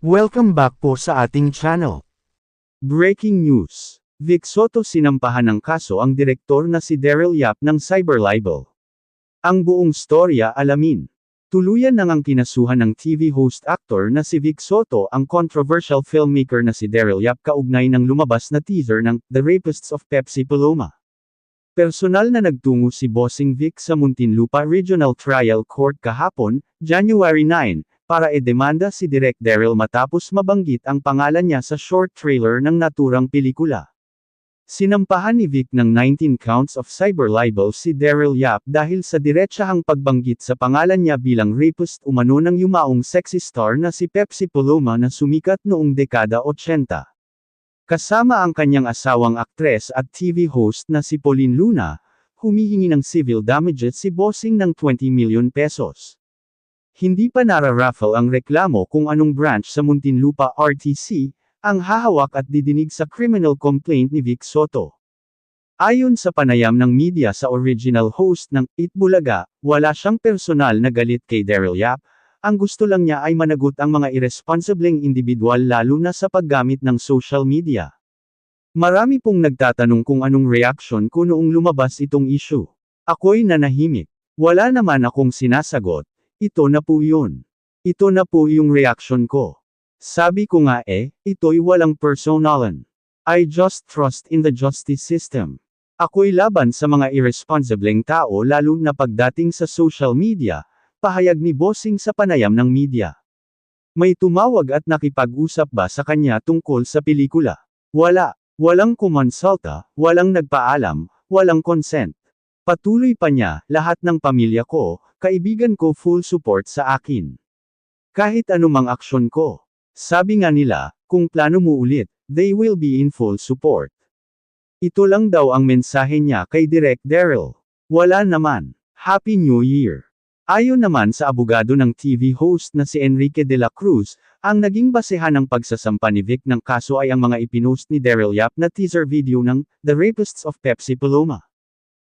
Welcome back po sa ating channel. Breaking news. Vic Soto sinampahan ng kaso ang direktor na si Daryl Yap ng cyber libel. Ang buong storya alamin. Tuluyan nang ang kinasuhan ng TV host actor na si Vic Soto ang controversial filmmaker na si Daryl Yap kaugnay ng lumabas na teaser ng The Rapists of Pepsi Paloma. Personal na nagtungo si Bossing Vic sa Muntinlupa Regional Trial Court kahapon, January 9, para edemanda si Direk Daryl matapos mabanggit ang pangalan niya sa short trailer ng naturang pelikula. Sinampahan ni Vic ng 19 counts of cyber libel si Daryl Yap dahil sa diretsahang pagbanggit sa pangalan niya bilang rapist umano ng yumaong sexy star na si Pepsi Paloma na sumikat noong dekada 80. Kasama ang kanyang asawang aktres at TV host na si Pauline Luna, humihingi ng civil damages si Bossing ng 20 million pesos. Hindi pa nararaffle ang reklamo kung anong branch sa Muntinlupa RTC, ang hahawak at didinig sa criminal complaint ni Vic Soto. Ayon sa panayam ng media sa original host ng Itbulaga, wala siyang personal na galit kay Daryl Yap, ang gusto lang niya ay managot ang mga irresponsibleng individual lalo na sa paggamit ng social media. Marami pong nagtatanong kung anong reaction ko noong lumabas itong issue. Ako'y nanahimik. Wala naman akong sinasagot. Ito na po yun. Ito na po yung reaction ko. Sabi ko nga eh, ito'y walang personalan. I just trust in the justice system. Ako'y laban sa mga irresponsibleng tao lalo na pagdating sa social media, pahayag ni Bossing sa panayam ng media. May tumawag at nakipag-usap ba sa kanya tungkol sa pelikula? Wala. Walang kumonsulta, walang nagpaalam, walang consent. Patuloy pa niya, lahat ng pamilya ko, kaibigan ko full support sa akin. Kahit anumang aksyon ko. Sabi nga nila, kung plano mo ulit, they will be in full support. Ito lang daw ang mensahe niya kay Direk Daryl. Wala naman. Happy New Year. Ayon naman sa abogado ng TV host na si Enrique de la Cruz, ang naging basehan ng pagsasampa ni Vic ng kaso ay ang mga ipinost ni Daryl Yap na teaser video ng The Rapists of Pepsi Paloma.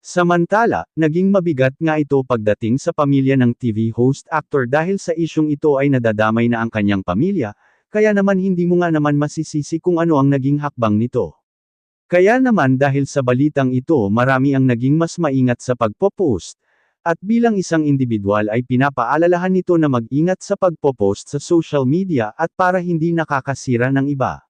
Samantala, naging mabigat nga ito pagdating sa pamilya ng TV host actor dahil sa isyong ito ay nadadamay na ang kanyang pamilya, kaya naman hindi mo nga naman masisisi kung ano ang naging hakbang nito. Kaya naman dahil sa balitang ito marami ang naging mas maingat sa pagpo-post, at bilang isang individual ay pinapaalalahan nito na mag-ingat sa pagpo-post sa social media at para hindi nakakasira ng iba.